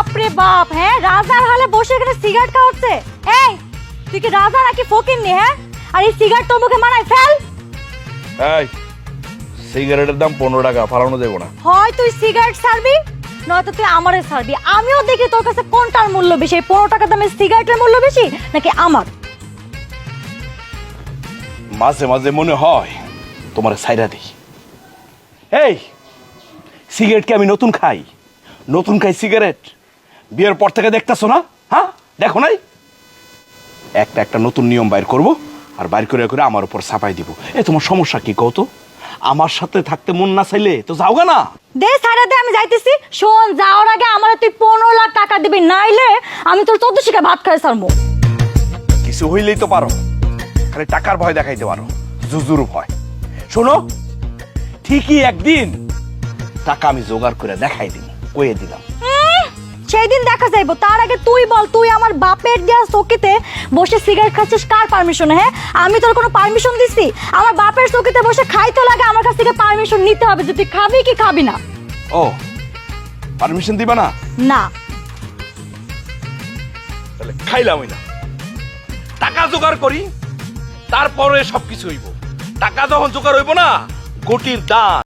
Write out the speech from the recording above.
বাপ রে বাপ হ্যাঁ? রাজার হালে বসে এখানে সিগারেট খাওয়াচ্ছে। এই তুই কি রাজা নাকি ফকির নি হ্যাঁ? আর এই সিগারেট তোর মুখে মানায় ফেল। এই সিগারেটের দাম পনেরো টাকা ফালানো দেবো না। হয় তুই সিগারেট ছাড়বি নয়তো তুই আমারে ছাড়বি। আমিও দেখি তোর কাছে কোনটার মূল্য বেশি এই পনেরো টাকা দামের সিগারেটের মূল্য বেশি নাকি আমার? মাঝে মাঝে মনে হয় তোমার সাইরা দিই। এই সিগারেট কি আমি নতুন খাই? নতুন খাই সিগারেট বিয়ের পর থেকে দেখতেছো না? হ্যাঁ? দেখো নাই? একটা একটা নতুন নিয়ম বাইর করব আর বাইর করে করে আমার উপর চাপাই দিব। এ তোমার সমস্যা কি কত আমার সাথে থাকতে মন না চাইলে তো যাওগা না? দে সাইডে দে আমি যাইতেছি। শোন যাওয়ার আগে আমার তুই পনেরো লাখ টাকা দিবি নাইলে আমি তোর চোদ্দ শিখে ভাত খাই সারমো কিছু হইলেই তো পারো। খালি টাকার ভয় দেখাইতে পারো। জুজুর ভয়। শোনো ঠিকই একদিন টাকা আমি জোগাড় করে দেখাই দিন কয়ে দিলাম। সেই দিন দেখা যাইবো। তার আগে তুই বল তুই আমার বাপের দেওয়া চকিতে বসে সিগারেট খাচ্ছিস কার পারমিশন হ্যাঁ? আমি তোর কোনো পারমিশন দিছি? আমার বাপের চকিতে বসে খাইতে লাগে আমার কাছ থেকে পারমিশন নিতে হবে যে তুই খাবি কি খাবি না। ও পারমিশন দিবা না? না। তাহলে খাইলামই না। টাকা জোগাড় করি তারপরে সবকিছু হইব। টাকা যখন জোগাড় হইব না গটির দাম